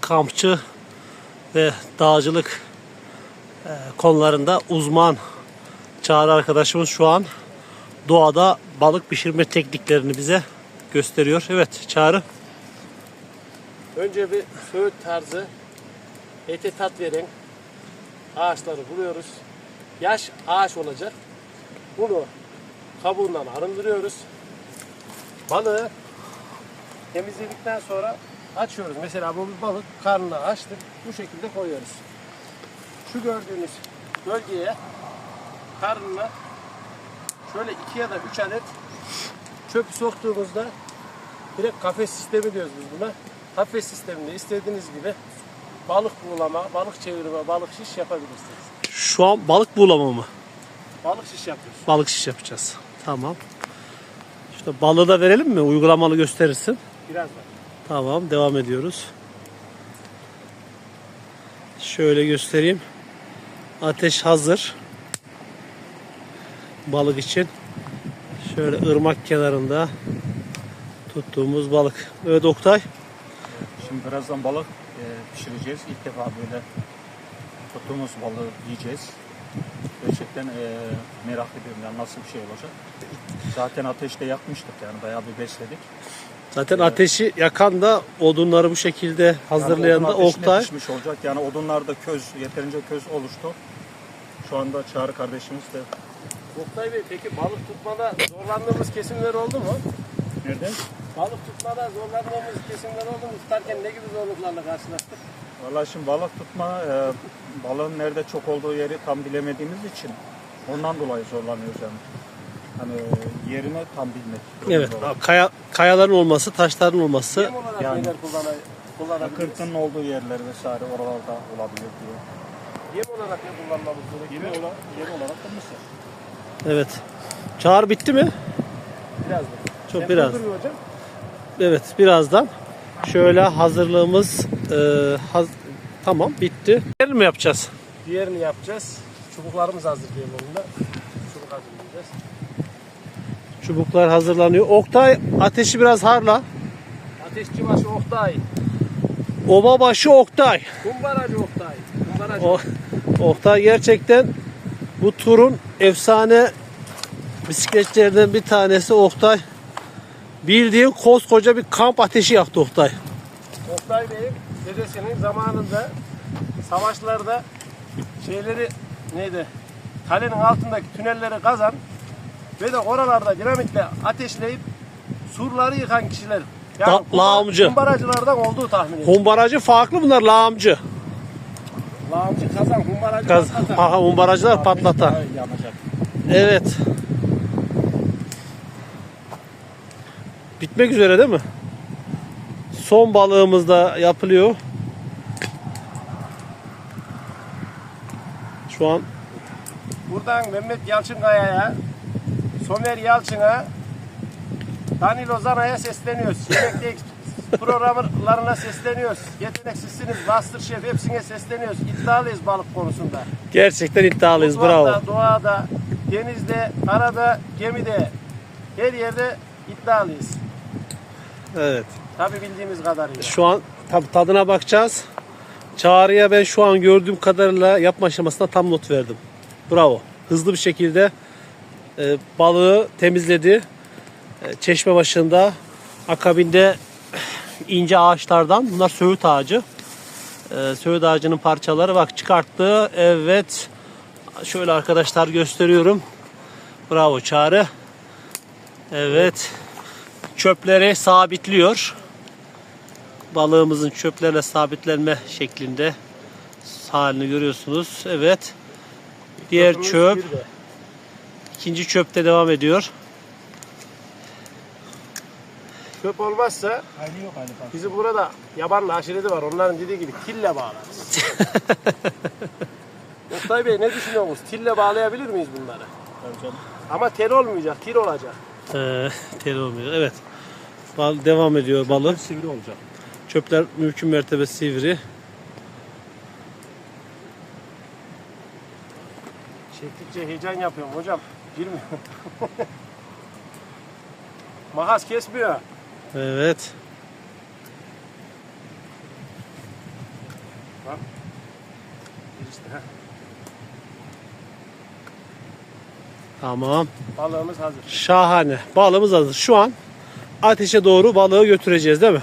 Kampçı ve dağcılık e, konularında uzman Çağrı arkadaşımız şu an doğada balık pişirme tekniklerini bize gösteriyor. Evet Çağrı. Önce bir söğüt tarzı ete tat veren ağaçları buluyoruz. Yaş ağaç olacak. Bunu kabuğundan arındırıyoruz. Balığı temizledikten sonra açıyoruz. Mesela bu bir balık karnını açtık. Bu şekilde koyuyoruz. Şu gördüğünüz bölgeye karnına şöyle iki ya da üç adet çöp soktuğumuzda direkt kafes sistemi diyoruz biz buna. Kafes sisteminde istediğiniz gibi balık buğulama, balık çevirme, balık şiş yapabilirsiniz. Şu an balık bulama mı? Balık şiş yapıyoruz. Balık şiş yapacağız. Tamam. İşte balığı da verelim mi? Uygulamalı gösterirsin. Birazdan. Tamam devam ediyoruz. Şöyle göstereyim. Ateş hazır. Balık için. Şöyle ırmak kenarında tuttuğumuz balık. Evet Oktay. Şimdi birazdan balık e, pişireceğiz. İlk defa böyle tuttuğumuz balığı yiyeceğiz. Gerçekten e, merak ediyorum yani nasıl bir şey olacak. Zaten ateşte yakmıştık yani bayağı bir besledik. Zaten ateşi yakan da odunları bu şekilde hazırlayan yani da Oktay. pişmiş olacak. Yani odunlarda köz, yeterince köz oluştu. Şu anda Çağrı kardeşimiz de Oktay Bey peki balık tutmada zorlandığımız kesimler oldu mu? nerede? Balık tutmada zorlandığımız kesimler oldu mu? Tutarken ne gibi zorluklarla karşılaştık? Vallahi şimdi balık tutma, e, balığın nerede çok olduğu yeri tam bilemediğimiz için ondan dolayı zorlanıyoruz yani. Hani e, yerini tam bilmek. Evet. Kaya, kayaların olması, taşların olması. Yem olarak Yani- kullanabiliriz? Akırtının olduğu yerler vesaire oralarda olabilir diye. Yem olarak ne kullanmamız gerekiyor? Yeri, ola, yeri olarak da mısır. Evet. Çağrı bitti mi? Birazdan. Çok Sen biraz. hocam? Evet birazdan şöyle hazırlığımız e, haz- tamam bitti. Diğerini mi yapacağız? Diğerini yapacağız. Çubuklarımız hazır diyelim onunla. Çubuk hazırlayacağız. Çubuklar hazırlanıyor. Oktay ateşi biraz harla. Ateşçi başı Oktay. Oba başı Oktay. Kumbaracı Oktay. Kumbaracı. O, Oktay gerçekten bu turun efsane bisikletçilerinden bir tanesi Oktay. Bildiğin koskoca bir kamp ateşi yaktı Oktay. Oktay Bey'in dedesinin zamanında savaşlarda şeyleri neydi? Kalenin altındaki tünelleri kazan ve de oralarda dinamitle ateşleyip surları yıkan kişiler. Yani Da- lağımcı. Kumbaracılardan olduğu tahmin ediyorum. Humbaracı farklı bunlar lağımcı. Lağımcı kazan, kumbaracı Gaz, patlatan. ha, humbaracılar yanacak. Evet. Bitmek üzere değil mi? Son balığımız da yapılıyor. Şu an Buradan Mehmet Yalçınkaya'ya, Somer Yalçın'a, Danilo Zana'ya sesleniyoruz. Yemekte programlarına sesleniyoruz. Yeteneksizsiniz, Masterchef hepsine sesleniyoruz. İddialıyız balık konusunda. gerçekten iddialıyız. Bravo. Mutfakta, doğada, denizde, karada, gemide, her yerde iddialıyız. Evet. Tabi bildiğimiz kadarıyla. Şu an tabii tadına bakacağız. Çağrı'ya ben şu an gördüğüm kadarıyla yapma aşamasında tam not verdim. Bravo. Hızlı bir şekilde e, balığı temizledi. E, çeşme başında akabinde ince ağaçlardan bunlar söğüt ağacı. E, söğüt ağacının parçaları bak çıkarttı. Evet. Şöyle arkadaşlar gösteriyorum. Bravo Çağrı. Evet. Çöpleri sabitliyor balığımızın çöplerle sabitlenme şeklinde halini görüyorsunuz. Evet. Diğer çöp. İkinci çöpte devam ediyor. Çöp olmazsa Aynı yok aynı bizim burada yabanlı aşireti var. Onların dediği gibi tille bağlarız. Oktay Bey ne düşünüyorsunuz? Tille bağlayabilir miyiz bunları? Tabii canım. Ama tel olmayacak, tir olacak. Ee, tel olmuyor. Evet. Bal devam ediyor balık. Sivri olacak. Çöpler mümkün mertebe sivri. Çektikçe heyecan yapıyorum hocam. Girmiyor. Makas kesmiyor. Evet. Tamam. İşte, heh. Tamam. Balığımız hazır. Şahane. Balığımız hazır. Şu an ateşe doğru balığı götüreceğiz değil mi?